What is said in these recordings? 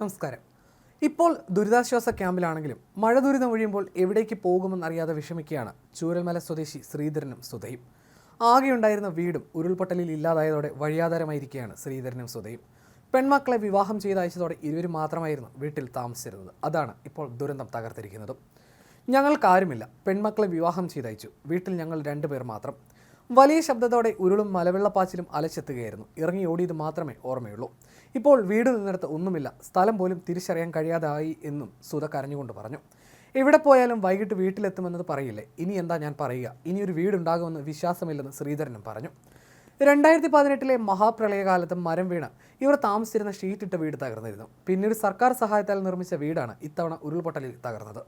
നമസ്കാരം. ഇപ്പോൾ ദുരിതാശ്വാസ ക്യാമ്പിലാണെങ്കിലും മഴ ദുരിതം ഒഴിയുമ്പോൾ എവിടേക്ക് പോകുമെന്നറിയാതെ വിഷമിക്കുകയാണ് ചൂരൽമല സ്വദേശി ശ്രീധരനും സുധയും ആകെയുണ്ടായിരുന്ന വീടും ഉരുൾപൊട്ടലിൽ ഇല്ലാതായതോടെ വഴിയാധാരമായിരിക്കുകയാണ് ശ്രീധരനും സുധയും പെൺമക്കളെ വിവാഹം ചെയ്ത് അയച്ചതോടെ ഇരുവരും മാത്രമായിരുന്നു വീട്ടിൽ താമസിച്ചിരുന്നത്. അതാണ് ഇപ്പോൾ ദുരന്തം തകർത്തിരിക്കുന്നതും. ഞങ്ങൾക്കാരുമില്ല. പെൺമക്കളെ വിവാഹം ചെയ്തയച്ചു. വീട്ടിൽ ഞങ്ങൾ രണ്ടുപേർ മാത്രം. വലിയ ശബ്ദത്തോടെ ഉരുളും മലവെള്ളപ്പാച്ചിലും അലച്ചെത്തുകയായിരുന്നു. ഇറങ്ങി ഓടിയത് മാത്രമേ ഓർമ്മയുള്ളൂ. ഇപ്പോൾ വീട് നിന്നിടത്ത് ഒന്നുമില്ല. സ്ഥലം പോലും തിരിച്ചറിയാൻ കഴിയാതായി എന്നും സുധ കരഞ്ഞുകൊണ്ട് പറഞ്ഞു. എവിടെ പോയാലും വൈകിട്ട് വീട്ടിലെത്തുമെന്നത് പറയില്ലേ? ഇനി എന്താ ഞാൻ പറയുക? ഇനിയൊരു വീടുണ്ടാകുമെന്ന് വിശ്വാസമില്ലെന്ന് ശ്രീധരനും പറഞ്ഞു. രണ്ടായിരത്തി പതിനെട്ടിലെ മഹാപ്രളയകാലത്ത് മരം വീണ് ഇവർ താമസിച്ചിരുന്ന ഷീറ്റിട്ട വീട് തകർന്നിരുന്നു. പിന്നീട് സർക്കാർ സഹായത്താൽ നിർമ്മിച്ച വീടാണ് ഇത്തവണ ഉരുൾപൊട്ടലിൽ തകർന്നത്.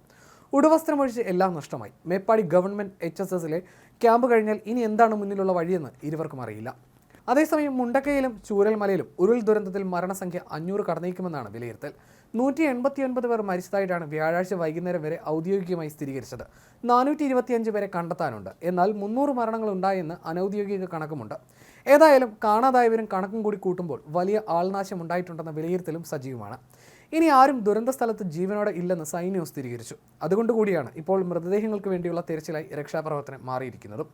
ഉടുവസ്ത്രമൊഴിച്ച് എല്ലാം നഷ്ടമായി. മേപ്പാടി ഗവൺമെന്റ് എച്ച് എസ് എസിലെ ക്യാമ്പ് കഴിഞ്ഞാൽ ഇനി എന്താണ് മുന്നിലുള്ള വഴിയെന്ന് ഇരുവർക്കും അറിയില്ല. അതേസമയം മുണ്ടക്കയിലും ചൂരൽമലയിലും ഉരുൾ ദുരന്തത്തിൽ മരണസംഖ്യ അഞ്ഞൂറ് കടന്നേക്കുമെന്നാണ് വിലയിരുത്തൽ. നൂറ്റി എൺപത്തിയൊൻപത് പേർ മരിച്ചതായിട്ടാണ് വ്യാഴാഴ്ച വൈകുന്നേരം വരെ ഔദ്യോഗികമായി സ്ഥിരീകരിച്ചത്. നാനൂറ്റി ഇരുപത്തിയഞ്ച് പേരെ കണ്ടെത്താനുണ്ട്. എന്നാൽ മുന്നൂറ് മരണങ്ങൾ ഉണ്ടായെന്ന് അനൗദ്യോഗിക കണക്കുമുണ്ട്. ഏതായാലും കാണാതായവരും കണക്കും കൂടി കൂട്ടുമ്പോൾ വലിയ ആൾനാശം ഉണ്ടായിട്ടുണ്ടെന്ന വിലയിരുത്തലും സജീവമാണ്. ഇനി ആരും ദുരന്ത സ്ഥലത്ത് ജീവനോടെ ഇല്ലെന്ന് സൈന്യവും സ്ഥിരീകരിച്ചു. അതുകൊണ്ടുകൂടിയാണ് ഇപ്പോൾ മൃതദേഹങ്ങൾക്ക് വേണ്ടിയുള്ള തിരച്ചിലായി രക്ഷാപ്രവർത്തനം മാറിയിരിക്കുന്നതും.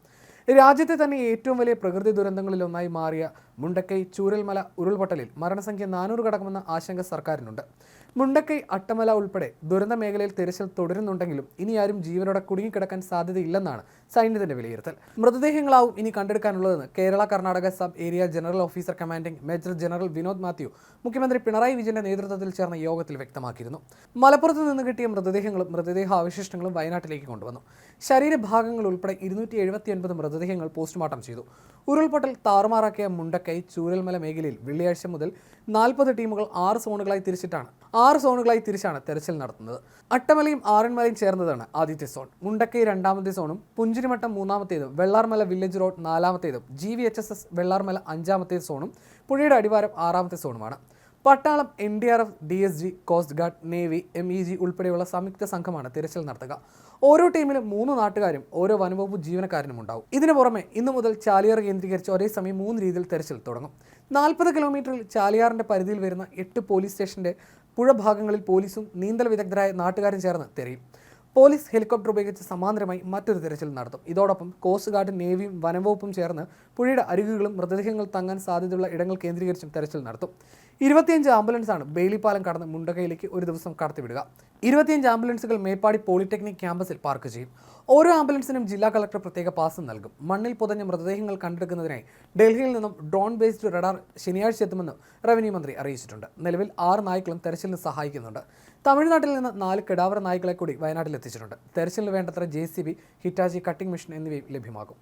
രാജ്യത്തെ തന്നെ ഏറ്റവും വലിയ പ്രകൃതി ദുരന്തങ്ങളിലൊന്നായി മാറിയ മുണ്ടക്കൈ ചൂരൽമല ഉരുൾപൊട്ടലിൽ മരണസംഖ്യ നാനൂറ് കടക്കുമെന്ന ആശങ്ക സർക്കാരിനുണ്ട്. മുണ്ടക്കൈ അട്ടമല ഉൾപ്പെടെ ദുരന്ത മേഖലയിൽ തിരച്ചിൽ തുടരുന്നുണ്ടെങ്കിലും ഇനി ആരും ജീവനോടെ കുടുങ്ങിക്കിടക്കാൻ സാധ്യതയില്ലെന്നാണ് സൈന്യത്തിന്റെ വിലയിരുത്തൽ. മൃതദേഹങ്ങളാവും ഇനി കണ്ടെടുക്കാനുള്ളതെന്ന് Kerala Karnataka sub area general officer commanding major general Vinod Mathew മുഖ്യമന്ത്രി പിണറായി വിജയന്റെ നേതൃത്വത്തിൽ ചേർന്ന യോഗത്തിൽ വ്യക്തമാക്കിയിരുന്നു. മലപ്പുറത്ത് നിന്ന് കിട്ടിയ മൃതദേഹങ്ങളും മൃതദേഹ അവശിഷ്ടങ്ങളും വയനാട്ടിലേക്ക് കൊണ്ടുവന്നു. ശരീരഭാഗങ്ങൾ ഉൾപ്പെടെ ഇരുന്നൂറ്റി എഴുപത്തിയൊൻപത് മൃതദേഹങ്ങൾ പോസ്റ്റ്മോർട്ടം ചെയ്തു. ഉരുൾപൊട്ടൽ താറുമാറാക്കിയ മുണ്ടക്കൈ ചൂരൽമല മേഖലയിൽ വെള്ളിയാഴ്ച മുതൽ നാൽപ്പത് ടീമുകൾ ആറ് സോണുകളായി തിരിച്ചിട്ടാണ് ആറ് സോണുകളായി തിരിച്ചാണ് തെരച്ചിൽ നടത്തുന്നത്. അട്ടമലയും ആറന്മലയും ചേർന്നതാണ് ആദ്യത്തെ സോൺ. മുണ്ടക്കൈ രണ്ടാമത്തെ സോണും പുഞ്ചിരിമട്ടം മൂന്നാമത്തേതും Vellarmala village road നാലാമത്തേതും G V H S S Vellarmala അഞ്ചാമത്തെ സോണും പുഴയുടെ അടിവാരം ആറാമത്തെ സോണുമാണ്. പട്ടാളം N D R F D S G coast guard navy M E G ഉൾപ്പെടെയുള്ള സംയുക്ത സംഘമാണ് തിരച്ചിൽ നടത്തുക. ഓരോ ടീമിലും മൂന്ന് നാട്ടുകാരും ഓരോ വനംവകുപ്പ് ജീവനക്കാരനും ഉണ്ടാവും. ഇതിനു പുറമെ ഇന്നു മുതൽ ചാലിയാർ കേന്ദ്രീകരിച്ച് ഒരേ സമയം മൂന്ന് രീതിയിൽ തെരച്ചിൽ തുടങ്ങും. നാൽപ്പത് കിലോമീറ്ററിൽ ചാലിയാറിന്റെ പരിധിയിൽ വരുന്ന എട്ട് പോലീസ് സ്റ്റേഷന്റെ പുഴ ഭാഗങ്ങളിൽ പോലീസും നീന്തൽ വിദഗ്ധരായ നാട്ടുകാരും ചേർന്ന് തെരയും. പോലീസ് ഹെലികോപ്റ്റർ ഉപയോഗിച്ച് സമാന്തരമായി മറ്റൊരു തിരച്ചിൽ നടത്തും. ഇതോടൊപ്പം കോസ്റ്റ് ഗാർഡ് നേവിയും വനംവകുപ്പും ചേർന്ന് പുഴയുടെ അരികുകളും മൃതദേഹങ്ങൾ തങ്ങാൻ സാധ്യതയുള്ള ഇടങ്ങൾ കേന്ദ്രീകരിച്ചും തെരച്ചിൽ നടത്തും. ഇരുപത്തിയഞ്ച് ആംബുലൻസാണ് ബെയിലിപ്പാലം കടന്ന് മുണ്ടകയിലേക്ക് ഒരു ദിവസം കടത്തിവിടുക. ഇരുപത്തിയഞ്ച് ആംബുലൻസുകൾ മേപ്പാടി പോളിടെക്നിക് ക്യാമ്പസിൽ പാർക്ക് ചെയ്യും. ഓരോ ആംബുലൻസിനും ജില്ലാ കളക്ടർ പ്രത്യേക പാസ് നൽകും. മണ്ണിൽ പുതഞ്ഞ മൃതദേഹങ്ങൾ കണ്ടെടുക്കുന്നതിനായി ഡൽഹിയിൽ നിന്നും ഡ്രോൺ ബേസ്ഡ് റഡാർ ശനിയാഴ്ച എത്തുമെന്ന് റവന്യൂ മന്ത്രി അറിയിച്ചിട്ടുണ്ട്. നിലവിൽ ആറ് നായ്ക്കളും തെരച്ചിലിന് സഹായിക്കുന്നുണ്ട്. തമിഴ്നാട്ടിൽ നിന്ന് നാല് കിടാവറ നായ്ക്കളെ കൂടി വയനാട്ടിൽ എത്തിച്ചിട്ടുണ്ട് തെരച്ചിലിന് വേണ്ടത്ര J C B Hitachi cutting machine എന്നിവയും ലഭ്യമാകും.